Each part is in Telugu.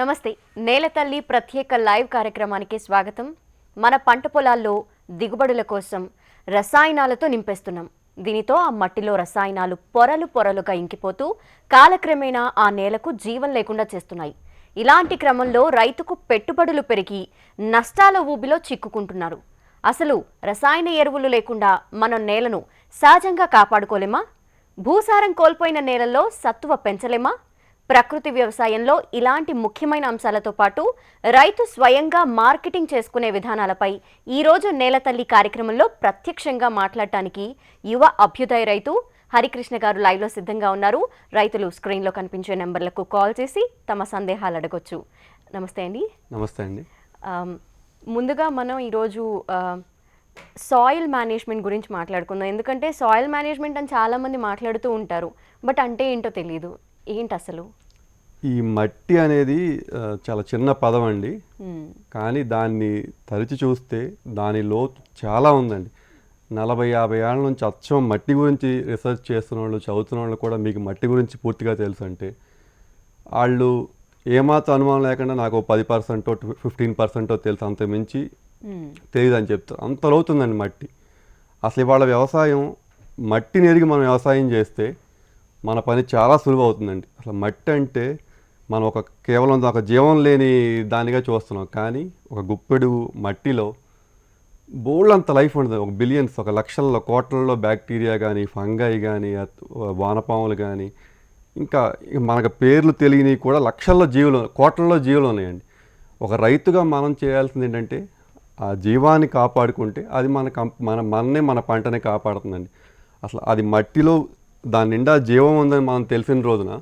నమస్తే. నేలతల్లి ప్రత్యేక లైవ్ కార్యక్రమానికి స్వాగతం. మన పంట పొలాల్లో దిగుబడుల కోసం రసాయనాలతో నింపేస్తున్నాం. దీనితో ఆ మట్టిలో రసాయనాలు పొరలు పొరలుగా ఇంకిపోతూ కాలక్రమేణా ఆ నేలకు జీవం లేకుండా చేస్తున్నాయి. ఇలాంటి క్రమంలో రైతుకు పెట్టుబడులు పెరిగి నష్టాల ఊబిలో చిక్కుకుంటున్నారు. అసలు రసాయన ఎరువులు లేకుండా మనం నేలను సహజంగా కాపాడుకోలేమా? భూసారం కోల్పోయిన నేలల్లో సత్తువ పెంచలేమా? ప్రకృతి వ్యవసాయంలో ఇలాంటి ముఖ్యమైన అంశాలతో పాటు రైతు స్వయంగా మార్కెటింగ్ చేసుకునే విధానాలపై ఈరోజు నేలతల్లి కార్యక్రమంలో ప్రత్యక్షంగా మాట్లాడటానికి యువ అభ్యుదయ రైతు హరికృష్ణ గారు లైవ్లో సిద్ధంగా ఉన్నారు. రైతులు స్క్రీన్లో కనిపించే నెంబర్లకు కాల్ చేసి తమ సందేహాలు అడగొచ్చు. నమస్తే అండి. నమస్తే అండి. ముందుగా మనం ఈరోజు సాయిల్ మేనేజ్మెంట్ గురించి మాట్లాడుకుందాం. ఎందుకంటే సాయిల్ మేనేజ్మెంట్ అని చాలామంది మాట్లాడుతూ ఉంటారు. బట్ అంటే ఏంటో తెలియదు ఏంటి అసలు ఈ మట్టి అనేది చాలా చిన్న పదం అండి. కానీ దాన్ని తరిచి చూస్తే దాని లోతు చాలా ఉందండి. నలభై యాభై ఏళ్ళ నుంచి అచ్చం మట్టి గురించి రీసెర్చ్ చేస్తున్న వాళ్ళు చదువుతున్న వాళ్ళు కూడా మీకు మట్టి గురించి పూర్తిగా తెలుసు అంటే వాళ్ళు ఏమాత్రం అనుమానం లేకుండా నాకు పది పర్సెంటో ఫిఫ్టీన్ పర్సెంటో తెలుసు. అంత మించి. తెలియదు అని చెప్తారు అంత లోతుందండి మట్టి. అసలు ఇవాళ వ్యవసాయం మట్టిని ఎరిగి మనం వ్యవసాయం చేస్తే మన పని చాలా సులువు అవుతుందండి. అసలు మట్టి అంటే మనం ఒక కేవలం ఒక జీవం లేని దానిగా చూస్తున్నాం. కానీ ఒక గుప్పెడు మట్టిలో బోల్డ్ లైఫ్ ఉంటుంది ఒక బిలియన్స్ ఒక లక్షల్లో కోట్లలో బ్యాక్టీరియా కానీ ఫంగై కానీ వానపాములు కానీ ఇంకా మనకు పేర్లు తెలియని కూడా లక్షల్లో జీవులు కోట్లలో జీవులు ఉన్నాయండి. ఒక రైతుగా మనం చేయాల్సింది ఏంటంటే ఆ జీవాన్ని కాపాడుకుంటే అది మన కంప్ మన మననే మన పంటనే కాపాడుతుందండి. అసలు అది మట్టిలో దాని నిండా జీవం ఉందని మనం తెలిసిన రోజున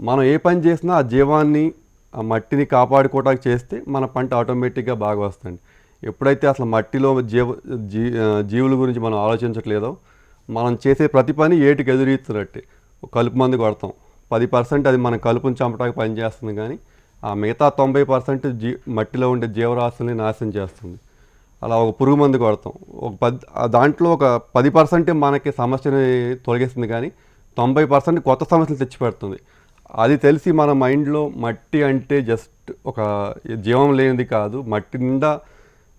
మనం ఏ పని చేసినా ఆ జీవాన్ని ఆ మట్టిని కాపాడుకోవడానికి చేస్తే మన పంట ఆటోమేటిక్గా బాగా వస్తుంది. ఎప్పుడైతే అసలు మట్టిలో జీవ జీ జీవుల గురించి మనం ఆలోచించట్లేదో మనం చేసే ప్రతి పని ఏటికి ఎదురీస్తున్నట్టే కలుపు మందు కొడతాం. పది పర్సెంట్ అది మన కలుపుని చంపడానికి పనిచేస్తుంది కానీ ఆ మిగతా తొంభై పర్సెంట్ జీ మట్టిలో ఉండే జీవరాశుల్ని నాశనం చేస్తుంది. అలా ఒక పురుగు మందు కొడతాం. ఒక పది ఆ దాంట్లో ఒక పది పర్సెంటే మనకి సమస్యని తొలగిస్తుంది కానీ తొంభై పర్సెంట్ కొత్త సమస్యలు తెచ్చిపెడుతుంది. అది తెలిసి మన మైండ్లో మట్టి అంటే జస్ట్ ఒక జీవం లేనిది కాదు. మట్టి నిండా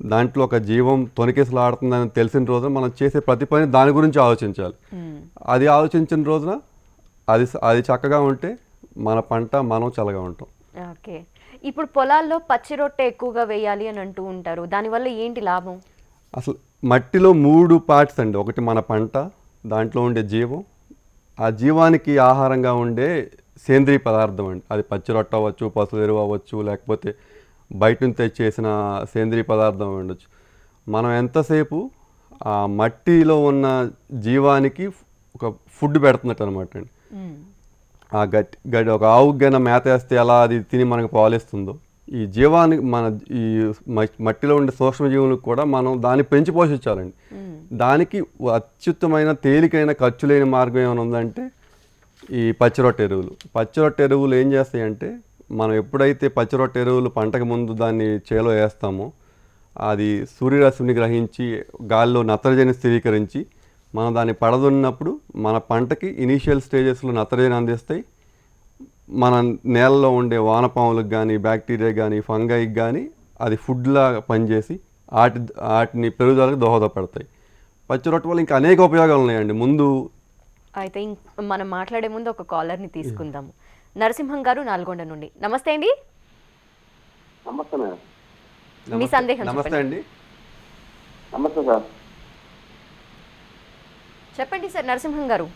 దాంట్లో ఒక జీవం తొనికేసలాడుతుందని తెలిసిన రోజున మనం చేసే ప్రతి పని దాని గురించి ఆలోచించాలి. అది ఆలోచించిన రోజున అది అది చక్కగా ఉంటే మన పంట మనం చల్లగా ఉంటాం. ఓకే. ఇప్పుడు పొలాల్లో పచ్చి రొట్టె ఎక్కువగా వేయాలి అని అంటూ ఉంటారు. దానివల్ల ఏంటి లాభం? అసలు మట్టిలో మూడు పార్ట్స్ అండి. ఒకటి మన పంట దాంట్లో ఉండే జీవం. ఆ జీవానికి ఆహారంగా ఉండే సేంద్రీయ పదార్థం అండి అది పచ్చి రొట్ట అవ్వచ్చు పసుపు ఎరువు అవ్వచ్చు లేకపోతే బయట నుంచి తెచ్చేసిన సేంద్రీయ పదార్థం ఉండొచ్చు మనం ఎంతసేపు ఆ మట్టిలో ఉన్న జీవానికి ఒక ఫుడ్ పెడుతున్నట్టు అనమాట అండి. ఆ గట్టి గడ్డి ఒక ఆవుకి గన మేత వేస్తే ఎలా అది తిని మనకు పాలిస్తుందో ఈ జీవానికి మన ఈ మట్టిలో ఉండే సూక్ష్మజీవులకు కూడా మనం దాన్ని పెంచి పోషించాలండి. దానికి అత్యుత్తమైన తేలికైన ఖర్చు లేని మార్గం ఏమైనా ఉందంటే ఈ పచ్చిరొట్టె ఎరువులు. పచ్చిరొట్టె ఎరువులు ఏం చేస్తాయంటే మనం ఎప్పుడైతే పచ్చిరొట్టె ఎరువులు పంటకు ముందు దాన్ని చేలో వేస్తామో అది సూర్యరశ్మిని గ్రహించి గాలిలో నత్రజని స్థిరీకరించి మనం దాన్ని పడదున్నప్పుడు మన పంటకి ఇనీషియల్ స్టేజెస్లో నత్రజని అందిస్తాయి. మన నేలలో ఉండే వానపాములకు కానీ బ్యాక్టీరియా కానీ ఫంగైకి కానీ అది ఫుడ్లా పనిచేసి వాటి వాటిని పెరుగుదలకు దోహదపడతాయి. పచ్చి రొట్టె వల్ల ఇంకా అనేక ఉపయోగాలు ఉన్నాయండి. ముందు అయితే ఇంక్- మనం మాట్లాడే ముందు ఒక కాలర్ని తీసుకుందాము. నరసింహం గారు నల్గొండ నుండి. నమస్తే అండి. నమస్తే మేడం. మీ సందేహం నమస్తే. అండి. నమస్తే సార్. చెప్పండి సార్ నరసింహం గారు.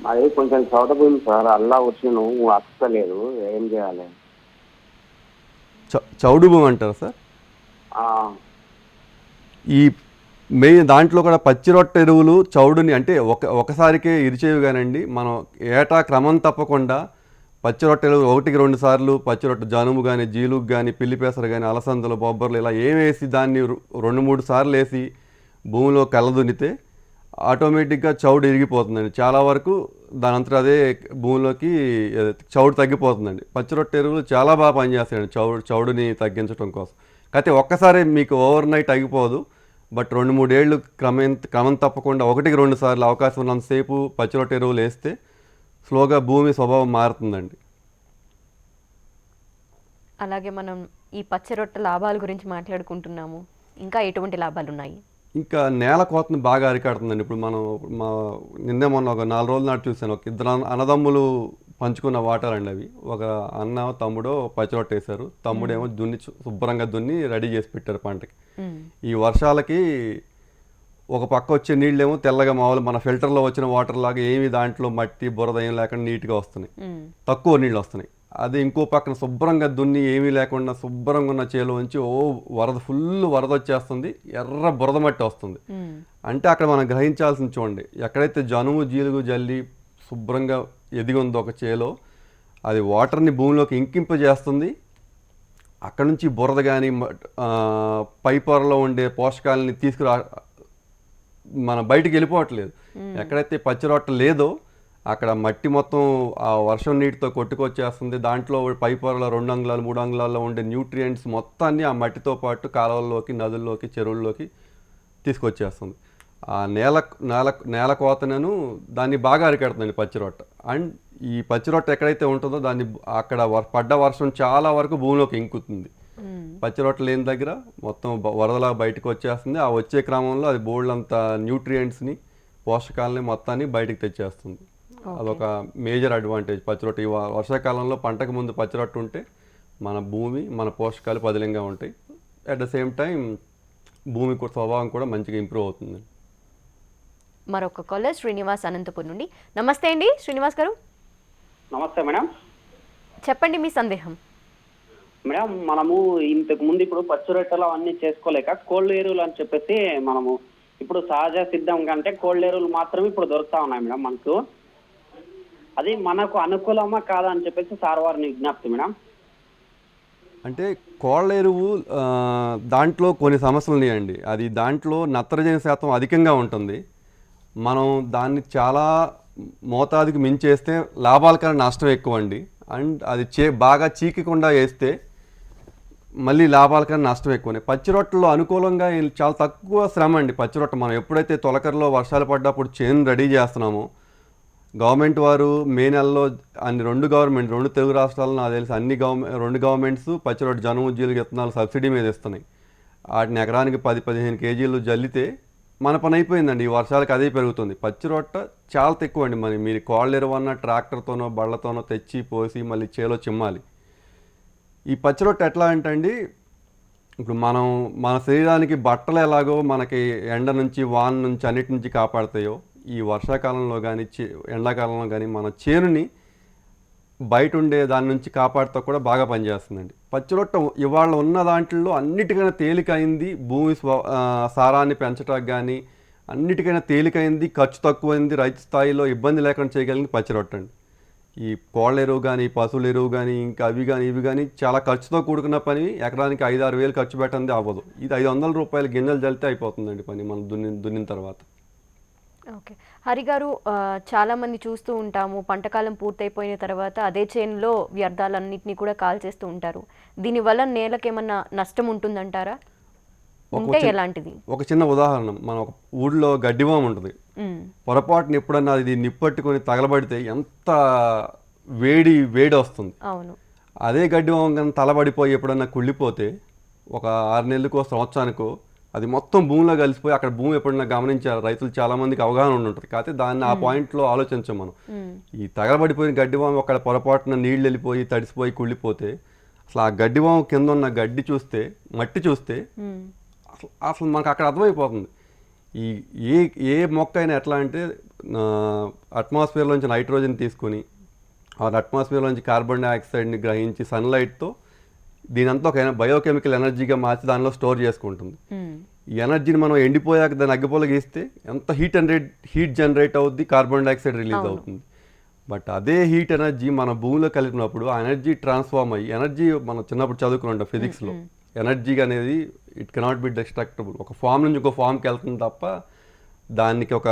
మాది కొంచెం చోట భూమి సార్. అల్లా వచ్చాను అక్కలేదు ఏం చేయాలి? చౌడు భూమి అంటారు సార్? ఆ, ఈ మెయిన్ దాంట్లో కూడా పచ్చి రొట్టె ఎరువులు చౌడుని అంటే ఒక ఒకసారికే ఇరిచేవి కానండి మనం ఏటా క్రమం తప్పకుండా పచ్చి రొట్టె ఎరువులు ఒకటికి రెండు సార్లు పచ్చి రొట్టె జనుము కానీ జీలుగు కానీ పిల్లిపేసరు కానీ అలసందలు బొబ్బర్లు ఇలా ఏమేసి దాన్ని రెండు మూడు సార్లు వేసి భూమిలో కలదునితే ఆటోమేటిక్గా చౌడు ఇరిగిపోతుందండి. చాలా వరకు దాని అంతా అదే భూమిలోకి చౌడు తగ్గిపోతుందండి. పచ్చి రొట్టె ఎరువులు చాలా బాగా పనిచేస్తాయండి చౌడు చౌడుని తగ్గించడం కోసం. కాకపోతే ఒక్కసారి మీకు ఓవర్ నైట్ అయిపోదు బట్ రెండు మూడేళ్ళు క్రమం క్రమం తప్పకుండా ఒకటికి రెండు సార్లు అవకాశం ఉన్నంతసేపు పచ్చి రొట్టె ఎరువులు వేస్తే స్లోగా భూమి స్వభావం మారుతుందండి. అలాగే మనం ఈ పచ్చ రొట్టె లాభాల గురించి మాట్లాడుకుంటున్నాము. ఇంకా ఎటువంటి లాభాలు ఉన్నాయి ఇంకా నేల కోతను బాగా అరికడుతుందండి. ఇప్పుడు మనం మా నిన్నే మొన్న ఒక నాలుగు రోజుల నాటి చూశాను. ఒక ఇద్దరు అన్న- అన్నదమ్ములు పంచుకున్న వాటర్ అండి అవి. ఒక అన్న తమ్ముడు పచ్చిరొట్ట వేశారు తమ్ముడేమో దున్ని శుభ్రంగా దున్ని రెడీ చేసి పెట్టారు పంటకి. ఈ వర్షాలకి ఒక పక్క వచ్చే నీళ్ళేమో తెల్లగా మామూలు మన ఫిల్టర్లో వచ్చిన వాటర్ లాగా ఏమి దాంట్లో మట్టి బురద ఏం లేకుండా నీట్గా వస్తున్నాయి. తక్కువ నీళ్ళు వస్తున్నాయి. అది ఇంకో పక్కన శుభ్రంగా దున్ని ఏమీ లేకుండా శుభ్రంగా ఉన్న చేలో ఉంచి ఓ వరద ఫుల్ వరద వచ్చేస్తుంది. ఎర్ర బురద మట్టి వస్తుంది. అంటే అక్కడ మనం గ్రహించాల్సింది చూడండి. ఎక్కడైతే జనుము జీలుగు జల్లి శుభ్రంగా ఎదిగి ఉందో ఒక చేలో. అది వాటర్ని భూమిలోకి ఇంకింపజేస్తుంది. అక్కడ నుంచి బురద కానీ పై పొరలో ఉండే పోషకాలని తీసుకురా మన బయటికి వెళ్ళిపోవట్లేదు. ఎక్కడైతే పచ్చి రొట్ట లేదో అక్కడ మట్టి మొత్తం ఆ వర్షం నీటితో కొట్టుకొచ్చేస్తుంది. దాంట్లో పై పొరలో రెండు అంగుళాలు మూడు అంగుళాల్లో ఉండే న్యూట్రియంట్స్ మొత్తాన్ని ఆ మట్టితో పాటు కాలువల్లోకి నదుల్లోకి చెరువుల్లోకి తీసుకొచ్చేస్తుంది. ఆ నేల నేల నేల కోతనను దాన్ని బాగా అరికెడుతుందండి పచ్చిరొట్ట. అండ్ ఈ పచ్చిరొట్ట ఎక్కడైతే ఉంటుందో దాన్ని అక్కడ వర్- పడ్డ వర్షం చాలా వరకు భూమిలోకి ఇంకుతుంది. పచ్చిరొట్ట లేని దగ్గర మొత్తం వరదలా బయటకు వచ్చేస్తుంది. ఆ వచ్చే క్రమంలో అది బోల్డంత న్యూట్రియంట్స్ని పోషకాలని మొత్తాన్ని బయటకు తెచ్చేస్తుంది. అదొక మేజర్ అడ్వాంటేజ్ పచ్చిరొట్ట. ఈ వర్షాకాలంలో పంటకు ముందు పచ్చిరొట్ట ఉంటే మన భూమి మన పోషకాలు పదిలంగా ఉంటాయి. అట్ ద సేమ్ టైం భూమి స్వభావం కూడా మంచిగా ఇంప్రూవ్ అవుతుంది మరొక కాలర్ శ్రీనివాస్ అనంతపూర్ నుండి. నమస్తే అండి శ్రీనివాస్ గారు. నమస్తే మేడం. చెప్పండి మీ సందేహం. మేడం మనము ఇంతకు ముందు ఇప్పుడు పచ్చి రొట్టెలు అవన్నీ చేసుకోలేక కోల్డ్ ఎరువులు అని చెప్పేసి మనము ఇప్పుడు సహజ సిద్ధం కంటే కోల్డ్ ఎరువులు మాత్రమే ఇప్పుడు దొరుకుతా ఉన్నాయి మేడం మనకు. అది మనకు అనుకూలమా కాదా అని చెప్పేసి సార్ వారిని విజ్ఞప్తి మేడం. అంటే కోళ్ళ ఎరువు ఆ, దాంట్లో కొన్ని సమస్యలు ఉన్నాయండి. అది దాంట్లో నత్రజని శాతం అధికంగా ఉంటుంది. మనం దాన్ని చాలా మోతాదుకి మించేస్తే లాభాల కన్నా నష్టం ఎక్కువ అండి అండ్ అది చే బాగా చీకకుండా వేస్తే మళ్ళీ లాభాల కన్నా నష్టం ఎక్కువనే. పచ్చి రొట్టెలో అనుకూలంగా చాలా తక్కువ శ్రమ అండి పచ్చి రొట్టె. మనం ఎప్పుడైతే తొలకరలో వర్షాలు పడ్డప్పుడు చేను రెడీ చేస్తున్నామో గవర్నమెంట్ వారు మే నెలలో అన్ని రెండు గవర్నమెంట్ రెండు తెలుగు రాష్ట్రాల్లో నాకు తెలిసి అన్ని గవర్నమెంట్ రెండు గవర్నమెంట్స్ పచ్చి రొట్టె జనుము జీలుగు సబ్సిడీ మీద ఇస్తున్నాయి. వాటిని ఎకరానికి పది పదిహేను కేజీలు జల్లితే మన పని అయిపోయిందండి. ఈ వర్షాలకు అదే పెరుగుతుంది. పచ్చి రొట్ట చాలా తక్కువ అండి మరి మీరు కోళ్ళు ఎరువన్న ట్రాక్టర్తోనో బళ్ళతోనో తెచ్చి పోసి మళ్ళీ చేలో చిమ్మాలి. ఈ పచ్చి రొట్టె ఎట్లా అంటే అండి ఇప్పుడు మనం మన శరీరానికి బట్టలు ఎలాగో మనకి ఎండ నుంచి వాన నుంచి అన్నిటి నుంచి కాపాడతాయో ఈ వర్షాకాలంలో కానీ ఎండాకాలంలో కానీ మన చేనుని బయట ఉండే దాని నుంచి కాపాడుతూ కూడా బాగా పనిచేస్తుందండి. పచ్చిరొట్ట ఇవాళ ఉన్న దాంట్లో అన్నిటికైనా తేలికైంది భూమి సారాన్ని పెంచడానికి కానీ అన్నిటికైనా తేలికైంది ఖర్చు తక్కువైంది రైతు స్థాయిలో ఇబ్బంది లేకుండా చేయగలిగింది పచ్చిరొట్ట అండి. ఈ కోళ్ళ ఎరువు కానీ పశువుల ఎరువు కానీ ఇంకా అవి కానీ ఇవి కానీ చాలా ఖర్చుతో కూడుకున్న పని ఎకరానికి ఐదు ఆరు వేలు ఖర్చు పెట్టండి అవ్వదు. ఇది ఐదు వందల రూపాయల గింజలు జల్లితే అయిపోతుందండి పని మనం దున్ని దున్నిన తర్వాత. ఓకే. హరి గారు ఆ, చాలా మంది చూస్తూ ఉంటాము. పంటకాలం పూర్తయిపోయిన తర్వాత అదే చేనులో వ్యర్థాలన్నింటినీ కూడా కాల్చేస్తూ ఉంటారు. దీనివల్ల నేలకేమన్నా నష్టం ఉంటుందంటారా ఉంటే చిన్న- ఎలాంటిది? ఒక చిన్న ఉదాహరణ. మన ఒక ఊళ్ళో గడ్డివాము ఉంటుంది. పొరపాటున ఎప్పుడన్నా ఇది నిప్పట్టుకొని తగలబడితే ఎంత వేడి వేడి వస్తుంది. అవును. అదే గడ్డివాము కానీ తలబడిపోయి ఎప్పుడన్నా కుళ్ళిపోతే ఒక ఆరు నెలలకో సంవత్సరానికో అది మొత్తం భూమిలో కలిసిపోయి అక్కడ భూమి ఎప్పుడన్నా గమనించారు? రైతులు చాలా మందికి అవగాహన ఉంటుంది కాకపోతే దాన్ని ఆ పాయింట్లో ఆలోచించాం మనం. ఈ తగలబడిపోయిన గడ్డివాము అక్కడ పొరపాటున నీళ్ళు వెళ్ళిపోయి తడిసిపోయి కుళ్ళిపోతే అసలు ఆ గడ్డివాము కింద ఉన్న గడ్డి చూస్తే మట్టి చూస్తే. అసలు అసలు మనకు అక్కడ అర్థమైపోతుంది. ఈ ఏ ఏ మొక్క అయినా ఎట్లా అంటే అట్మాస్ఫియర్లోంచి నైట్రోజన్ తీసుకొని ఆ అట్మాస్ఫియర్లోంచి కార్బన్ డైఆక్సైడ్ని గ్రహించి సన్లైట్తో దీనంతా ఒక బయోకెమికల్ ఎనర్జీగా మార్చి దానిలో స్టోర్ చేసుకుంటుంది. ఈ ఎనర్జీని మనం ఎండిపోయాక దాన్ని అగ్గిపోల గీస్తే ఎంత హీట్ జనరేట్ హీట్ జనరేట్ అవుద్ది కార్బన్ డైఆక్సైడ్ రిలీజ్ అవుతుంది. బట్ అదే హీట్ ఎనర్జీ మన భూమిలో కలిపినప్పుడు ఆ ఎనర్జీ ట్రాన్స్ఫార్మ్ అయ్యి ఎనర్జీ మనం చిన్నప్పుడు చదువుకున్నాం ఫిజిక్స్లో. ఎనర్జీ అనేది ఇట్ కెనాట్ బి డిస్ట్రక్టబుల్. ఒక ఫామ్ నుంచి ఇంకో ఫామ్కి వెళ్తుంది తప్ప దానికి ఒక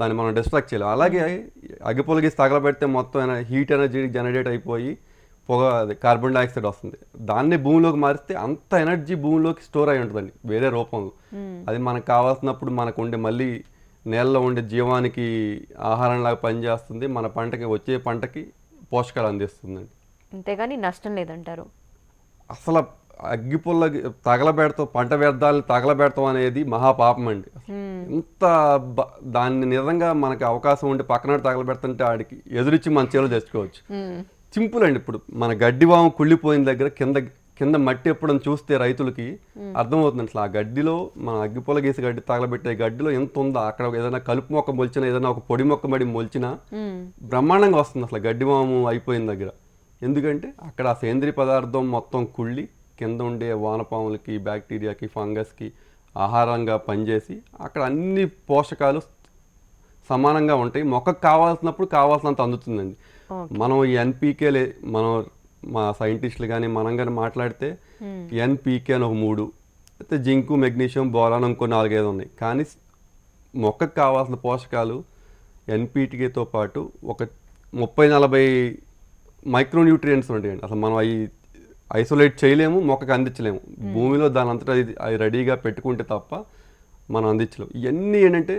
దాన్ని మనం డిస్ట్రాక్ట్ చేయలేం. అలాగే అగ్గిపొల గీసి తగలబెడితే మొత్తం హీట్ ఎనర్జీ జనరేట్ అయిపోయి పొగ అది కార్బన్ డైఆక్సైడ్ వస్తుంది. దాన్ని భూమిలోకి మారిస్తే అంత ఎనర్జీ భూమిలోకి స్టోర్ అయి ఉంటుందండి వేరే రూపంలో. అది మనకు కావాల్సినప్పుడు మనకు ఉండే మళ్ళీ నేలలో ఉండే జీవానికి ఆహారంలాగా పనిచేస్తుంది మన పంటకి వచ్చే పంటకి పోషకాలు అందిస్తుందండి. అంతేగాని నష్టం లేదంటారు. అసలు అగ్గిపుల్ల తగలబెడతాం పంట వ్యర్థాలను తగలబెడతాం అనేది మహాపాపం అండి. ఎంత బ- దాన్ని నిజంగా మనకి అవకాశం ఉంటే పక్కన తగలబెడుతుంటే ఆడికి ఎదురిచ్చి మన చేలో తెచ్చుకోవచ్చు. సింపుల్ అండి ఇప్పుడు మన గడ్డి వాము కుళ్ళిపోయిన దగ్గర కింద కింద మట్టి ఎప్పుడని చూస్తే రైతులకి అర్థమవుతుంది అసలు ఆ గడ్డిలో మన అగ్గిపుల్ల గీసి గడ్డి తగలబెట్టే గడ్డిలో ఎంత ఉందో అక్కడ ఏదైనా కలుపు మొక్క మొలిచినా ఏదైనా ఒక పొడి మొక్క మడి మొలిచినా బ్రహ్మాండంగా వస్తుంది అసలు గడ్డి వాము అయిపోయిన దగ్గర. ఎందుకంటే అక్కడ ఆ సేంద్రియ పదార్థం మొత్తం కుళ్ళి కింద ఉండే వానపాములకి బ్యాక్టీరియాకి ఫంగస్కి ఆహారంగా పనిచేసి అక్కడ అన్ని పోషకాలు సమానంగా ఉంటాయి. మొక్కకు కావాల్సినప్పుడు కావాల్సినంత అందుతుందండి. మనం ఈ ఎన్పీకే లే మనం మా సైంటిస్టులు కానీ మనం కానీ మాట్లాడితే ఎన్పీకే అని ఒక మూడు అయితే జింకు మెగ్నీషియం బోరాన్ ఇంకో నాలుగైదు ఉన్నాయి. కానీ మొక్కకు కావాల్సిన పోషకాలు ఎన్పీటీకేతో పాటు ఒక ముప్పై నలభై మైక్రోన్యూట్రియంట్స్ ఉంటాయండి. అసలు మనం అవి ఐసోలేట్ చేయలేము మొక్కకు అందించలేము. భూమిలో దాని అంతటా అది రెడీగా పెట్టుకుంటే తప్ప మనం అందించలేము. ఇవన్నీ ఏంటంటే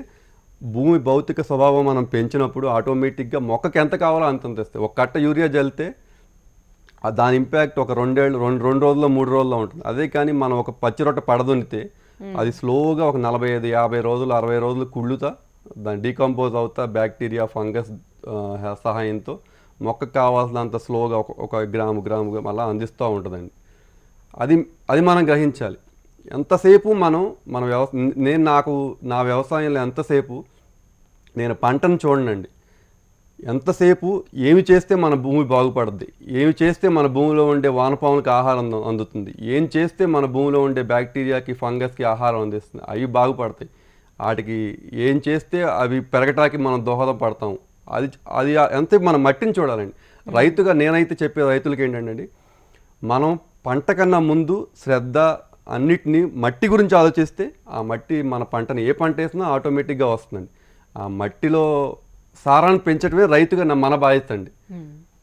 భూమి భౌతిక స్వభావం మనం పెంచినప్పుడు ఆటోమేటిక్గా మొక్కకి ఎంత కావాలో అంత అందిస్తాయి ఒక కట్ట యూరియా జల్లితే ఆ దాని ఇంపాక్ట్ ఒక రెండేళ్ళు రెండు రెండు రోజుల్లో మూడు రోజుల్లో ఉంటుంది. అదే కానీ మనం ఒక పచ్చి రొట్టె పడదునితే అది స్లోగా ఒక నలభై ఐదు యాభై రోజులు అరవై రోజులు కుళ్ళుతా దాన్ని డీకంపోజ్ అవుతా బ్యాక్టీరియా ఫంగస్ సహాయంతో మొక్కకు కావాల్సినంత స్లోగా ఒక ఒక గ్రాము గ్రాముగా అలా అందిస్తూ ఉంటుందండి. అది అది మనం గ్రహించాలి. ఎంతసేపు మనం మన వ్యవ నేను నాకు నా వ్యవసాయంలో ఎంతసేపు నేను పంటను చూడనండి. ఎంతసేపు ఏమి చేస్తే మన భూమి బాగుపడుద్ది? ఏమి చేస్తే మన భూమిలో ఉండే వానపాములకు ఆహారం అందుతుంది? ఏం చేస్తే మన భూమిలో ఉండే బ్యాక్టీరియాకి ఫంగస్కి ఆహారం అందిస్తుంది? అవి బాగుపడతాయి. వాటికి ఏం చేస్తే అవి పెరగటానికి మనం దోహదపడతాం అది అది అంతే మన మట్టిని చూడాలండి. రైతుగా నేనైతే చెప్పే రైతులకి ఏంటంటే మనం పంట కన్నా ముందు శ్రద్ధ అన్నిటినీ మట్టి గురించి ఆలోచిస్తే ఆ మట్టి మన పంటని ఏ పంట వేసినా ఆటోమేటిక్గా వస్తుందండి. ఆ మట్టిలో సారాన్ని పెంచడమే రైతుగా మన బాధ్యత అండి.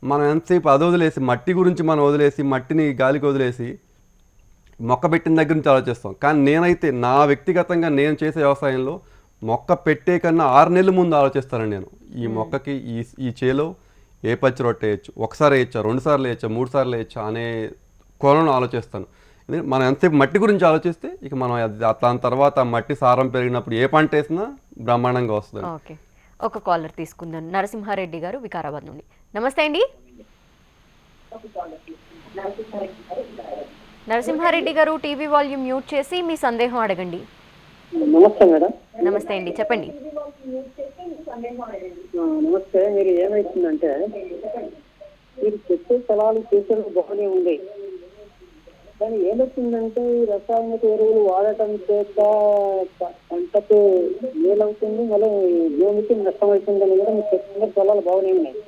మనం ఎంతసేపు అది వదిలేసి మట్టి గురించి మనం వదిలేసి మట్టిని గాలికి వదిలేసి మొక్క పెట్టిన దగ్గర నుంచి ఆలోచిస్తాం. కానీ నేనైతే నా వ్యక్తిగతంగా నేను చేసే వ్యవసాయంలో మొక్క పెట్టే కన్నా ఆరు నెలల ముందు ఆలోచిస్తానండి నేను. ఈ మొక్కకి ఈ ఈ చేలో ఏ పచ్చి రొట్టె వేయచ్చు? ఒకసారి వేయచ్చా? రెండు సార్లు వేయచ్చా? మూడు సార్లు వేయచ్చా? అనే కోణంలో ఆలోచిస్తాను. మనం ఎంతసేపు మట్టి గురించి ఆలోచిస్తే ఇక మనం దాని తర్వాత మట్టి సారం పెరిగినప్పుడు ఏ పంట వేసినా బ్రహ్మాండంగా వస్తుంది. ఓకే. ఒక కాలర్ తీసుకుందాం. నరసింహారెడ్డి గారు వికారాబాద్ నుండి. నమస్తే అండి. నరసింహారెడ్డి గారు టీవీ వాల్యూమ్ మ్యూట్ చేసి మీ సందేహం అడగండి. నమస్తే మేడం. నమస్తే అండి. చెప్పండి. నమస్తే. మీరు ఏమైతుందంటే మీరు చెప్పే సలహాలు చేసేది బాగానే ఉంది. కానీ ఏమవుతుందంటే ఈ రసాయనిక ఎరువులు వాడటం చేత పంటకు మేలవుతుంది మళ్ళీ భూమికి నష్టం అవుతుందని కూడా మీకు చెప్తున్న పొలాలు బాగానే ఉన్నాయి.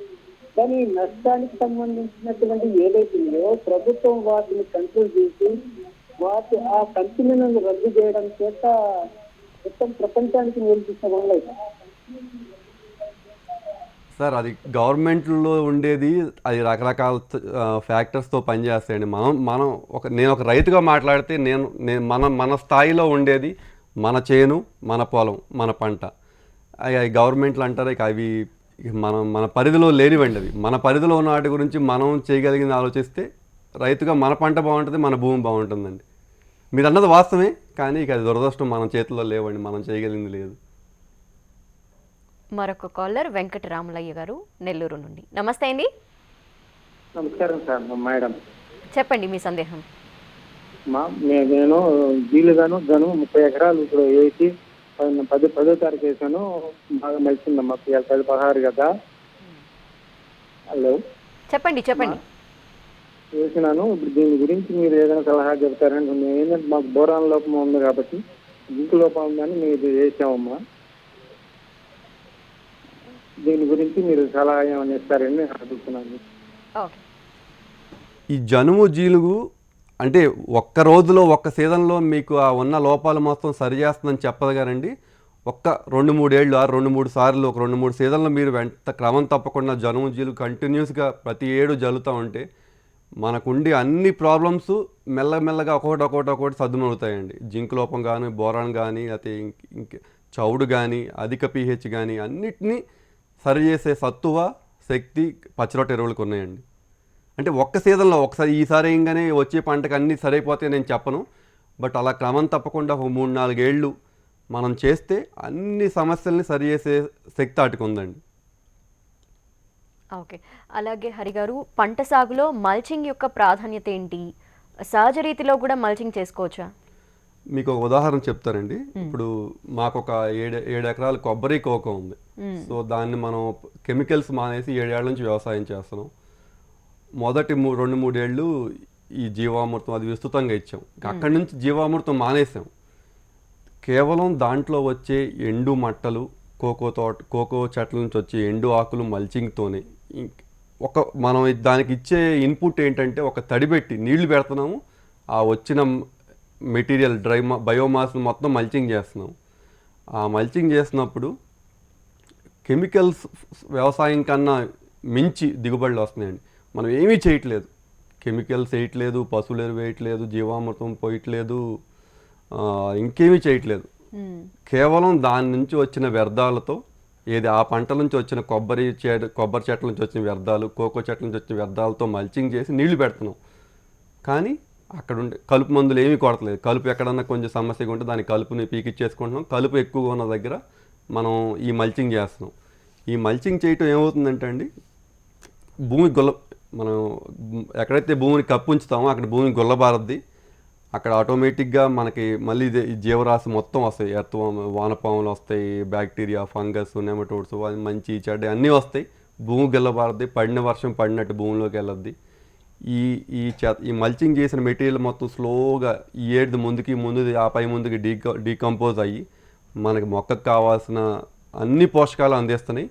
కానీ నష్టానికి సంబంధించినటువంటి ఏదైతుందో ప్రభుత్వం వాటిని కంట్రోల్ చేసి వాటి ఆ కంపెనీలను రద్దు చేయడం చేత మొత్తం ప్రపంచానికి నేర్పిస్తున్న పనులు. సార్ అది గవర్నమెంట్లో ఉండేది అది రకరకాల ఫ్యాక్టర్స్తో పనిచేస్తాయండి. మనం మనం ఒక నేను ఒక రైతుగా మాట్లాడితే నేను నేను మన మన స్థాయిలో ఉండేది మన చేను మన పొలం మన పంట. అవి అవి గవర్నమెంట్లు అంటారు ఇక అవి మనం మన పరిధిలో లేనివండి అవి. మన పరిధిలో ఉన్న వాటి గురించి మనం చేయగలిగింది ఆలోచిస్తే రైతుగా మన పంట బాగుంటుంది మన భూమి బాగుంటుందండి. మీరు అన్నది వాస్తవమే కానీ ఇక అది దురదృష్టం మన చేతిలో లేవండి మనం చేయగలిగింది లేదు. మరొక కాలర్ వెంకటరామలయ్య గారు నెల్లూరు నుండి. నమస్తే అండి. నమస్కారం సార్ మేడం. చెప్పండి మీ సందేహం. మా నేను వీలుగాను గను ముప్పై ఎకరాలు ఇప్పుడు వేసి పది- పది తారీఖు వేసాను. బాగా మలిచిందమ్మా ఇవాళ పది పదహారు కదా. హలో. చెప్పండి చెప్పండి. వేసినాను. ఇప్పుడు దీని గురించి మీరు ఏదైనా సలహా చెప్తారంటే ఏంటంటే మాకు బోరాన్ లోపం ఉంది కాబట్టి జింకు లోపం ఉందని మీరు వేసామమ్మా దీని గురించి మీరు సలహా ఏమైనా ఇస్తారని నేను అడుగుతున్నాను. ఓకే. ఈ జనుము జీలుగు అంటే ఒక్క రోజులో ఒక్క సీజన్లో మీకు ఆ ఉన్న లోపాలు మొత్తం సరిచేస్తుందని చెప్పదు కానండి ఒక్క రెండు మూడేళ్ళు ఆ రెండు మూడు సార్లు ఒక రెండు మూడు సీజన్లో మీరు వెంట క్రమం తప్పకుండా జనుము జీలుగు కంటిన్యూస్గా ప్రతి ఏడు జల్లుతూ ఉంటే మనకుండి అన్ని ప్రాబ్లమ్స్ మెల్లమెల్లగా ఒకటి ఒకటి ఒకటి సద్దుమవుతాయండి జింక్ లోపం కానీ బోరాన్ కానీ అయితే ఇంక ఇంక చౌడు కానీ అధిక పీహెచ్ కానీ అన్నిటినీ సరి చేసే సత్తువ శక్తి పచ్చిరొట్ట ఎరువులకు ఉన్నాయండి. అంటే ఒక్క సీజన్లో ఒకసారి ఈసారి ఏంగానే వచ్చే పంటకు అన్నీ సరైపోతాయి నేను చెప్పను. బట్ అలా క్రమం తప్పకుండా ఒక మూడు నాలుగేళ్ళు మనం చేస్తే అన్ని సమస్యల్ని సరి చేసే శక్తి ఆటికి ఉందండి. ఓకే. అలాగే హరిగారు పంట సాగులో మల్చింగ్ యొక్క ప్రాధాన్యత ఏంటి? సహజ రీతిలో కూడా మల్చింగ్ చేసుకోవచ్చా? మీకు ఒక ఉదాహరణ చెప్తానండి. ఇప్పుడు మాకు ఒక ఏడు ఏడు ఎకరాల కొబ్బరి కోక ఉంది. సో దాన్ని మనం కెమికల్స్ మానేసి ఏడేళ్ళ నుంచి వ్యవసాయం చేస్తున్నాం. మొదటి మూ రెండు మూడేళ్ళు ఈ జీవామృతం అది విస్తృతంగా ఇచ్చాం. అక్కడి నుంచి జీవామృతం మానేసాం. కేవలం దాంట్లో వచ్చే ఎండు మట్టలు కోకో తోట కోకో చెట్ల నుంచి వచ్చే ఎండు ఆకులు మల్చింగ్తోనే ఒక మనం దానికి ఇచ్చే ఇన్పుట్ ఏంటంటే ఒక తడి పెట్టి నీళ్ళు పెడుతున్నాము. ఆ వచ్చిన మెటీరియల్ డ్రై బయోమాస్ మొత్తం మల్చింగ్ చేస్తున్నాం. ఆ మల్చింగ్ చేసినప్పుడు కెమికల్స్ వ్యవసాయం కన్నా మించి దిగుబడులు వస్తున్నాయండి. మనం ఏమీ చేయట్లేదు. కెమికల్స్ వేయట్లేదు పశువులు ఎరువు వేయట్లేదు జీవామృతం పోయట్లేదు ఇంకేమీ చేయట్లేదు. కేవలం దాని నుంచి వచ్చిన వ్యర్థాలతో ఏది ఆ పంట నుంచి వచ్చిన కొబ్బరి కొబ్బరి చెట్ల నుంచి వచ్చిన వ్యర్థాలు కోకో చెట్ల నుంచి వచ్చిన వ్యర్థాలతో మల్చింగ్ చేసి నీళ్ళు పెడుతున్నాం. కానీ అక్కడ ఉండే కలుపు మందులు ఏమీ కొడతలేదు. కలుపు ఎక్కడన్నా కొంచెం సమస్యగా ఉంటే దాని కలుపుని పీకిచ్చేసుకుంటున్నాం. కలుపు ఎక్కువగా ఉన్న దగ్గర మనం ఈ మల్చింగ్ చేస్తున్నాం. ఈ మల్చింగ్ చేయటం ఏమవుతుందంటే అండి భూమి గుల్ల మనం ఎక్కడైతే భూమిని కప్పు ఉంచుతామో అక్కడ భూమి గుల్లబారద్ది అక్కడ ఆటోమేటిక్గా మనకి మళ్ళీ ఇదే జీవరాశి మొత్తం వస్తాయి. ఎర్త్ వానపాములు వస్తాయి బ్యాక్టీరియా ఫంగస్ నెమటోడ్స్ మంచి చెడ్డ అన్నీ వస్తాయి. భూమి గెల్లబారద్ది పడిన వర్షం పడినట్టు భూమిలోకి వెళ్ళద్ది. ఈ ఈ చెత్త ఈ మల్చింగ్ చేసిన మెటీరియల్ మొత్తం స్లోగా ఈ ఏడు ముందుకి ముందు ఆ పై ముందుకి డీక డీకంపోజ్ అయ్యి మనకి మొక్కకు కావాల్సిన అన్ని పోషకాలు అందిస్తున్నాయి.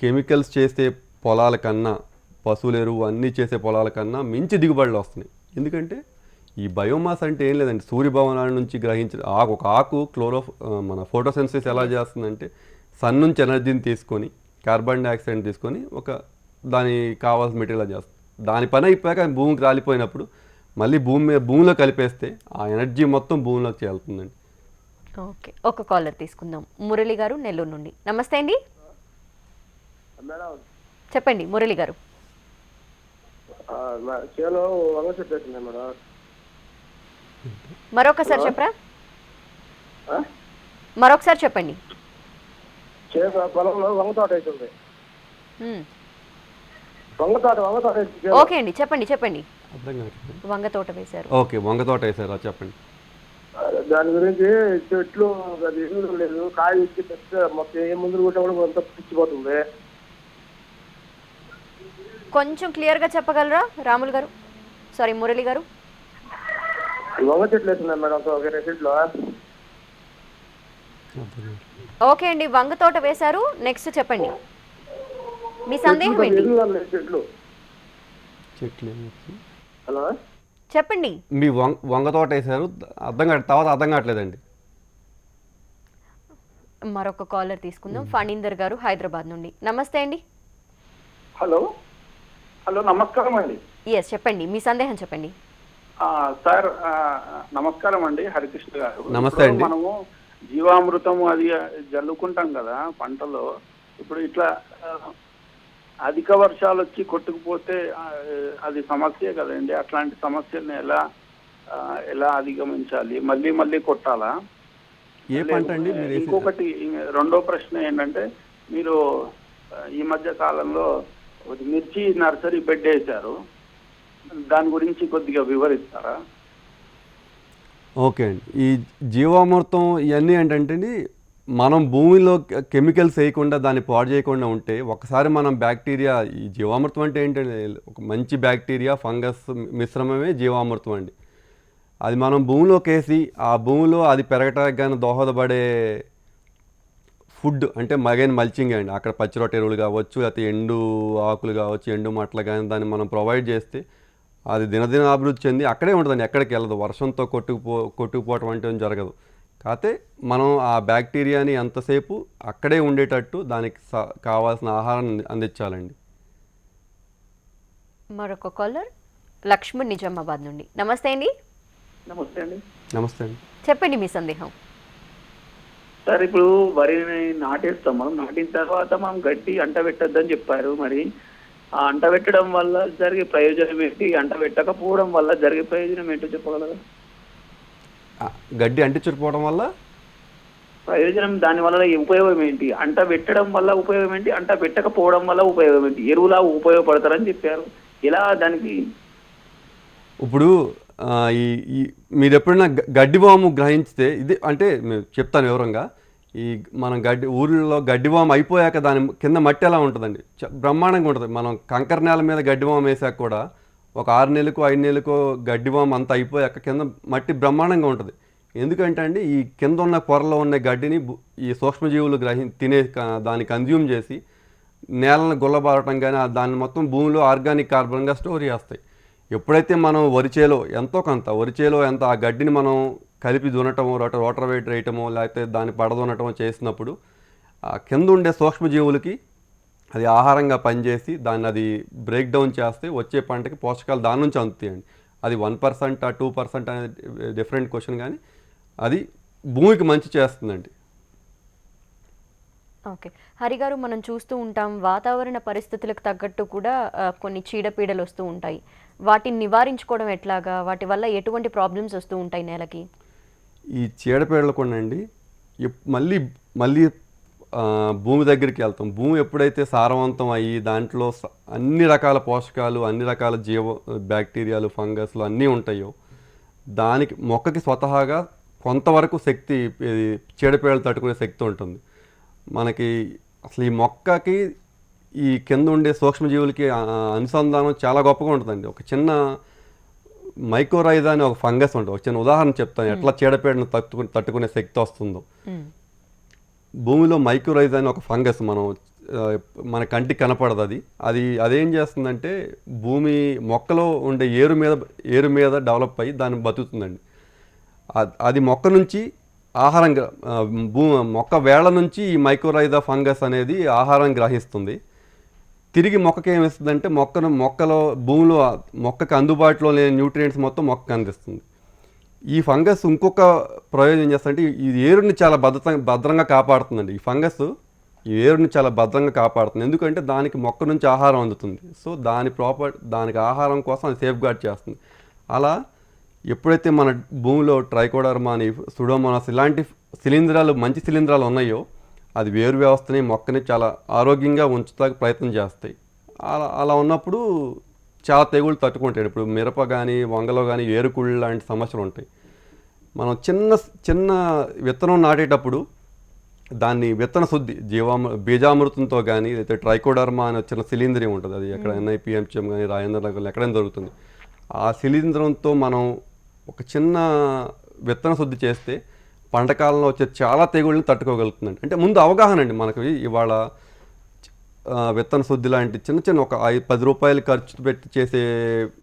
కెమికల్స్ చేసే పొలాల కన్నా పశువుల ఎరువు అన్నీ చేసే పొలాల కన్నా మించి దిగుబడులు వస్తున్నాయి. ఎందుకంటే ఈ బయోమాస్ అంటే ఏం లేదండి. సూర్యభవనాల నుంచి గ్రహించిన ఆకు ఒక ఆకు క్లోరో మన ఫోటోసెన్సిస్ ఎలా చేస్తుందంటే సన్ నుంచి ఎనర్జీని తీసుకొని కార్బన్ డైఆక్సైడ్ తీసుకొని ఒక దాని కావాల్సిన మెటీరియల్ చేస్తుంది. దాని పని అయిపోయాక భూమికి రాలిపోయినప్పుడు మళ్ళీ భూమి మీద భూమిలో కలిపేస్తే ఆ ఎనర్జీ మొత్తం భూమిలోకి చేరుతుందండి. ఓకే ఒక కాలర్ తీసుకుందాం. మురళి గారు నెల్లూరు నుండి. నమస్తే అండి. చెప్పండి మురళి గారు. మరొకసారి చెప్పరా? మరొకసారి చెప్పండి. పొలంలో వంగ తోట వేసింది మ్మ్. వంగ తోట వంగ తోట వేసి ఓకే అండి చెప్పండి చెప్పండి. వంగ తోట వేశారు. ఓకే వంగ తోట వేసారా చెప్పండి. దాని గురించి చెట్లు అది లేదు. కాయ ఇచ్చి పెద్ద మొత్తం ఏ ముందు కూడా మొత్తం పిచ్చిపోతుంది. కొంచెం క్లియర్గా చెప్పగలరా రాములు గారు? సారీ మురళి గారు? వంగ చెట్లు వేసిందా మేడం ఒక రెండు చెట్లు. ఓకే అండి వంగ తోట వేశారు. నెక్స్ట్ చెప్పండి. మీ సందేహం ఏంటి? హలో? చెప్పండి. మీ వంగ వంగ తోట వేసారు అర్థం కాదు తర్వాత అర్థం కావట్లేదండి. మరొక కాలర్ తీసుకుందాం. ఫణీందర్ గారు హైదరాబాద్ నుండి. నమస్తే అండి. హలో? హలో నమస్కారం అండి. ఎస్ చెప్పండి. మీ సందేహం చెప్పండి. ఆ, సార్ నమస్కారం అండి హరికృష్ణ గారు. నమస్తే అండి. మనము జీవామృతం అది జల్లుకుంటాం కదా పంటలో. ఇప్పుడు ఇట్లా అధిక వర్షాలు వచ్చి కొట్టుకుపోతే అది సమస్య కదండి. అట్లాంటి సమస్యను ఎలా ఎలా అధిగమించాలి? మళ్ళీ మళ్ళీ కొట్టాలా? ఏ పంట అండి? ఇంకొకటి రెండో ప్రశ్న ఏంటంటే మీరు ఈ మధ్య కాలంలో మిర్చి నర్సరీ బెడ్ వేశారు. దాని గురించి కొద్దిగా వివరిస్తారా? ఓకే అండి. ఈ జీవామృతం ఇవన్నీ ఏంటంటే మనం భూమిలో కెమికల్స్ వేయకుండా దాన్ని పాడు చేయకుండా ఉంటే ఒకసారి మనం బ్యాక్టీరియా ఈ జీవామృతం అంటే ఏంటంటే ఒక మంచి బ్యాక్టీరియా ఫంగస్ మిశ్రమమే జీవామృతం అండి. అది మనం భూమిలోకి వేసి ఆ భూమిలో అది పెరగటానికి కానీ దోహదపడే ఫుడ్ అంటే మగైన మల్చింగ్ అండి. అక్కడ పచ్చిరొట్ట ఎరువులు కావచ్చు లేకపోతే ఎండు ఆకులు కావచ్చు ఎండు మట్టలు కానీ దాన్ని మనం ప్రొవైడ్ చేస్తే అది దినదిన అభివృద్ధి చెంది అక్కడే ఉంటుందండి. ఎక్కడికి వెళ్ళదు. వర్షంతో కొట్టుకుపో కొట్టుకుపోవటం అంటే జరగదు. కాకపోతే మనం ఆ బ్యాక్టీరియాని ఎంతసేపు అక్కడే ఉండేటట్టు దానికి స- కావాల్సిన ఆహారాన్ని అందించాలండి. మరొక కాలర్ లక్ష్మణ్ నిజామాబాద్ నుండి. నమస్తే అండి. నమస్తే అండి. నమస్తే అండి. చెప్పండి మీ సందేహం. సార్ ఇప్పుడు వరిని నాటేస్తాం మనం. నాటిన తర్వాత మనం గడ్డి అంట పెట్టద్దని చెప్పారు మరి. ఆ అంట పెట్టడం వల్ల జరిగే ప్రయోజనం ఏంటి? అంట పెట్టకపోవడం వల్ల జరిగే ప్రయోజనం ఏంటో చెప్పగలరా? గడ్డి అంటించకపోవడం వల్ల? ప్రయోజనం దాని వల్ల ఉపయోగం ఏంటి? అంట పెట్టడం వల్ల ఉపయోగం ఏంటి? అంట పెట్టకపోవడం వల్ల ఉపయోగం ఏంటి? ఎరువులా ఉపయోగపడతారని చెప్పారు. ఎలా దానికి? ఇప్పుడు ఈ మీరు ఎప్పుడైనా గ- గడ్డి వాము గ్రహించితే ఇది అంటే చెప్తాను వివరంగా. ఈ మనం గడ్డి ఊర్లో గడ్డి వాము అయిపోయాక దాని కింద మట్టి ఎలా ఉంటుందండి? బ్రహ్మాండంగా ఉంటుంది. మనం కంకర నేల మీద గడ్డి వాము వేసాక కూడా ఒక ఆరు నెలలకు ఐదు నెలలకు గడ్డి అంత అయిపోయి అయిపోయాక కింద మట్టి బ్రహ్మాండంగా ఉంటుంది. ఎందుకంటే అండి ఈ కింద ఉన్న పొరలో ఉన్న గడ్డిని ఈ సూక్ష్మజీవులు గ్రహి తినే దాన్ని కన్జ్యూమ్ చేసి నేలను గుల్లబారటం కానీ దాన్ని మొత్తం భూమిలో ఆర్గానిక్ కార్బన్గా స్టోర్ చేస్తాయి. ఎప్పుడైతే మనం వరిచేలో ఎంతో కొంత వరిచేలో ఎంత ఆ గడ్డిని మనం కలిపి దున్నటమో రోటర్ వేట్ వేయటమో లేకపోతే దాన్ని పడదునటమో చేసినప్పుడు ఆ కింద ఉండే సూక్ష్మజీవులకి అది ఆహారంగా పనిచేసి దాన్ని అది బ్రేక్ డౌన్ చేస్తే వచ్చే పంటకి పోషకాలు దాని నుంచి అందుతాయండి. అది వన్ పర్సెంట్ టూ పర్సెంట్ అనేది డిఫరెంట్ క్వశ్చన్ కానీ అది భూమికి మంచి చేస్తుందండి. ఓకే. హరిగారు మనం చూస్తూ ఉంటాం వాతావరణ పరిస్థితులకు తగ్గట్టు కూడా కొన్ని చీడపీడలు వస్తూ ఉంటాయి. వాటిని నివారించుకోవడం ఎట్లాగా? వాటి వల్ల ఎటువంటి ప్రాబ్లమ్స్ వస్తూ ఉంటాయి నేలకి? ఈ చీడపీడలు ఎప్- మళ్ళీ మళ్ళీ భూమి దగ్గరికి వెళ్తాం. భూమి ఎప్పుడైతే సారవంతం అయ్యి దాంట్లో అన్ని రకాల పోషకాలు అన్ని రకాల జీవ బ్యాక్టీరియాలు ఫంగస్లు అన్నీ ఉంటాయో దానికి మొక్కకి స్వతహాగా కొంతవరకు శక్తి చీడపీడలు తట్టుకునే శక్తి ఉంటుంది. మనకి అసలు ఈ మొక్కకి ఈ కింద ఉండే సూక్ష్మజీవులకి అనుసంధానం చాలా గొప్పగా ఉంటుందండి. ఒక చిన్న మైకోరైజా అనే ఒక ఫంగస్ ఉంటుంది. ఒక చిన్న ఉదాహరణ చెప్తాను. ఎట్లా చీడపీడను తట్టుకుని తట్టుకునే శక్తి వస్తుందో. భూమిలో మైక్రోరైజ్ అనే ఒక ఫంగస్ మనం మన కంటికి కనపడదు అది. అది అదేం చేస్తుందంటే భూమి మొక్కలో ఉండే ఏరు మీద ఏరు మీద డెవలప్ అయ్యి దాన్ని బతుకుతుందండి. అది మొక్క నుంచి ఆహారం భూ మొక్క వేళ నుంచి ఈ మైక్రోరైజా ఫంగస్ అనేది ఆహారం గ్రహిస్తుంది. తిరిగి మొక్కకి ఏమిస్తుందంటే మొక్కను మొక్కలో భూమిలో మొక్కకు మొక్కకి అందుబాటులో లేని న్యూట్రియంట్స్ మొత్తం మొక్కకు అందిస్తుంది ఈ ఫంగస్ ఇంకొక ప్రయోజనం చేస్తుంటే చేస్తుందంటే ఈ ఏరుని చాలా భద్రత భద్రంగా కాపాడుతుందండి. ఈ ఫంగస్ ఈ ఏరుని చాలా భద్రంగా కాపాడుతుంది. ఎందుకంటే దానికి మొక్క నుంచి ఆహారం అందుతుంది. సో దాని ప్రాపర్ దానికి ఆహారం కోసం అది సేఫ్ గార్డ్ చేస్తుంది. అలా ఎప్పుడైతే మన భూమిలో ట్రైకోడర్మా అని సుడోమోనాస్ ఇలాంటి శిలీంధ్రాలు మంచి శిలీంధ్రాలు ఉన్నాయో అది వేరు వ్యవస్థని మొక్కని చాలా ఆరోగ్యంగా ఉంచడానికి ప్రయత్నం చేస్తాయి. అలా అలా ఉన్నప్పుడు చాలా తెగుళ్ళు తట్టుకుంటాయి. ఇప్పుడు మిరప కానీ వంగలో కానీ ఏరుకుళ్ళు లాంటి సమస్యలు ఉంటాయి. మనం చిన్న చిన్న విత్తనం నాటేటప్పుడు దాన్ని విత్తన శుద్ధి జీవామ బీజామృతంతో కానీ లేకపోతే ట్రైకోడర్మా అనే చిన్న సిలింద్రియం ఉంటుంది. అది ఎక్కడ ఎన్ఐపిఎంచిఎం కానీ రాజేంద్ర నగర్లో ఎక్కడైనా దొరుకుతుంది. ఆ శిలీంధ్రంతో మనం ఒక చిన్న విత్తన శుద్ధి చేస్తే పంటకాలంలో వచ్చే చాలా తెగుళ్ళని తట్టుకోగలుగుతుందండి. అంటే ముందు అవగాహన అండి మనకి ఇవాళ విత్తన శుద్ధి లాంటి చిన్న చిన్న ఒక ఐదు పది రూపాయలు ఖర్చు పెట్టి చేసే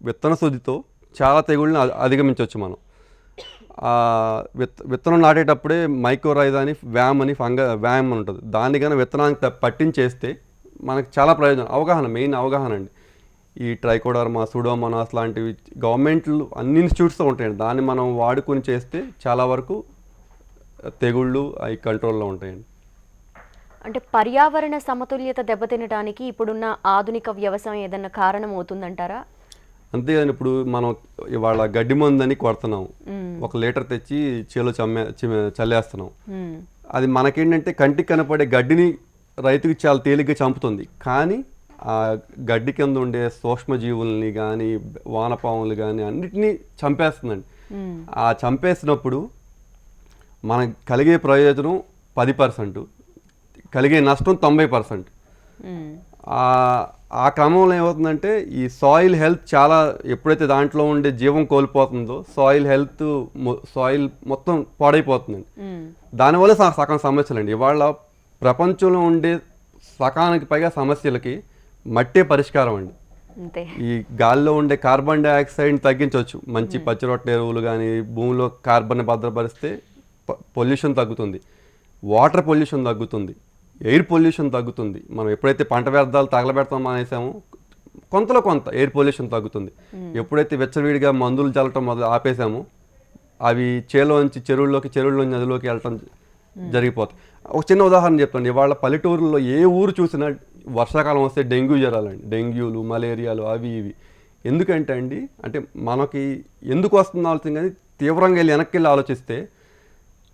విత్తన శుద్ధితో చాలా తెగుళ్ళని అధిగమించవచ్చు మనం. విత్ విత్తనం నాటేటప్పుడే మైక్రోరైజ్ అని వ్యామ్ అని ఫంగ వ్యామ్ అని ఉంటుంది. దాన్ని కానీ విత్తనానికి పట్టించేస్తే మనకు చాలా ప్రయోజనం అవగాహన మెయిన్ అవగాహన అండి. ఈ ట్రైకోడర్మా సూడోమోనాస్ లాంటివి గవర్నమెంట్లు అన్ని ఇన్స్టిట్యూట్స్తో ఉంటాయండి. దాన్ని మనం వాడుకొని చేస్తే చాలా వరకు తెగుళ్ళు అవి కంట్రోల్లో ఉంటాయండి. అంటే పర్యావరణ సమతుల్యత దెబ్బతినడానికి ఇప్పుడున్న ఆధునిక వ్యవసాయం ఏదన్నా కారణం అవుతుందంటారా అంతేగాని ఇప్పుడు మనం ఇవాళ గడ్డి మందని కొడుతున్నాం. ఒక లీటర్ తెచ్చి చేలో చమ్మే చల్లేస్తున్నాం. అది మనకేంటంటే కంటికి కనపడే గడ్డిని రైతుకి చాలా తేలిగ్గా చంపుతుంది కానీ ఆ గడ్డి కింద ఉండే సూక్ష్మజీవుల్ని కానీ వానపాములు కానీ అన్నిటినీ చంపేస్తుందండి. ఆ చంపేసినప్పుడు మనకు కలిగే ప్రయోజనం పది పర్సెంట్ కలిగే నష్టం తొంభై పర్సెంట్. ఆ- క్రమంలో ఏమవుతుందంటే ఈ సాయిల్ హెల్త్ చాలా ఎప్పుడైతే దాంట్లో ఉండే జీవం కోల్పోతుందో సాయిల్ హెల్త్ సాయిల్ మొత్తం పాడైపోతుందండి. దానివల్ల సగం సమస్యలండి. ఇవాళ ప్రపంచంలో ఉండే సకానికి పైగా సమస్యలకి మట్టే పరిష్కారం అండి. ఈ గాలిలో ఉండే కార్బన్ డైఆక్సైడ్ని తగ్గించవచ్చు. మంచి పచ్చిరొట్ట ఎరువులు కానీ భూమిలో కార్బన్ భద్రపరిస్తే పొల్యూషన్ తగ్గుతుంది. వాటర్ పొల్యూషన్ తగ్గుతుంది. ఎయిర్ పొల్యూషన్ తగ్గుతుంది. మనం ఎప్పుడైతే పంట వ్యర్థాలు తగలబెడతాం అనేసామో కొంతలో కొంత ఎయిర్ పొల్యూషన్ తగ్గుతుంది. ఎప్పుడైతే వెచ్చవిడిగా మందులు చల్లటం మొదలు ఆపేసామో అవి చేలోంచి చెరువుల్లోకి చెరువుల్లోంచి నదిలోకి వెళ్ళటం జరిగిపోతుంది ఒక చిన్న ఉదాహరణ చెప్తాను. ఇవాళ పల్లెటూరులో ఏ ఊరు చూసినా వర్షాకాలం వస్తే డెంగ్యూ జ్వరాలండి. డెంగ్యూలు మలేరియాలు అవి ఇవి. ఎందుకంటే అండి అంటే మనకి ఎందుకు వస్తుందో ఆలోచన కానీ తీవ్రంగా వెళ్ళి వెనక్కి వెళ్ళి ఆలోచిస్తే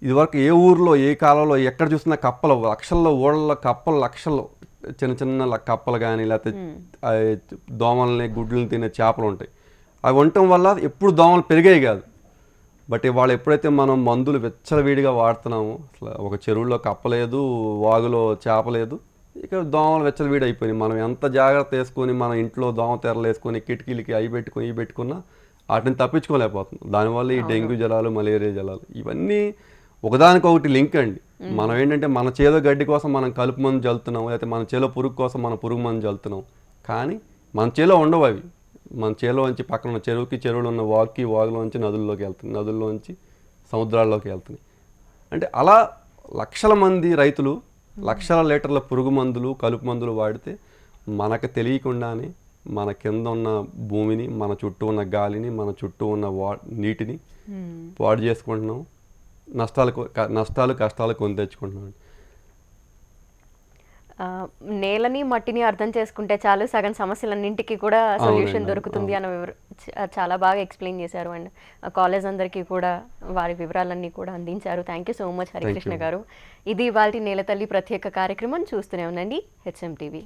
ఇదివరకు ఏ ఊర్లో ఏ కాలంలో ఎక్కడ చూసినా కప్పలు లక్షల్లో ఓళ్ళ కప్పలు లక్షల్లో చిన్న చిన్న కప్పలు కానీ లేకపోతే దోమల్ని గుడ్లను తినే చేపలు ఉంటాయి. అవి ఉండటం వల్ల ఎప్పుడు దోమలు పెరిగాయి కాదు. బట్ ఇవాళ ఎప్పుడైతే మనం మందులు వెచ్చలవిడిగా వాడుతున్నామో అసలు ఒక చెరువులో కప్పలేదు వాగులో చేప లేదు ఇక దోమలు వెచ్చలవిడి అయిపోయినాయి. మనం ఎంత జాగ్రత్త వేసుకొని మన ఇంట్లో దోమ తెరలు వేసుకొని కిటికీలకి అవి పెట్టుకొని ఇవి పెట్టుకున్నా వాటిని తప్పించుకోలేకపోతున్నాం. దానివల్ల ఈ డెంగ్యూ జ్వరాలు మలేరియా జ్వరాలు ఇవన్నీ ఒకదానికొకటి లింక్ అండి. మనం ఏంటంటే మన చేలో గడ్డి కోసం మనం కలుపు మందు చల్లుతున్నాం లేకపోతే మన చేలో పురుగు కోసం మన పురుగు మందు చల్లుతున్నాం కానీ మన చేలో ఉండవు అవి. మన చేలోంచి పక్కన ఉన్న చెరువుకి చెరువులో ఉన్న వాగుకి వాగులోంచి నదుల్లోకి వెళ్తుంది నదుల్లోంచి సముద్రాల్లోకి వెళ్తున్నాయి. అంటే అలా లక్షల మంది రైతులు లక్షల లీటర్ల పురుగు మందులు కలుపు మందులు వాడితే మనకు తెలియకుండానే మన కింద ఉన్న భూమిని మన చుట్టూ ఉన్న గాలిని మన చుట్టూ ఉన్న వా నీటిని పాడు చేసుకుంటున్నాం నష్టాలు నష్టాలు కష్టాలు కొని తెచ్చుకుంటున్నాం నేలని మట్టిని అర్థం చేసుకుంటే చాలు సగం సమస్యలన్నింటికి కూడా సొల్యూషన్ దొరుకుతుంది అన్న వివర చాలా బాగా ఎక్స్ప్లెయిన్ చేశారు అండ్ కాలేజ్ అందరికీ కూడా వారి వివరాలన్నీ కూడా అందించారు. Thank you so much Harikrishna. గారు. ఇది ఇవాళ నేలతల్లి ప్రత్యేక కార్యక్రమం చూస్తూనే ఉండండి. HM TV.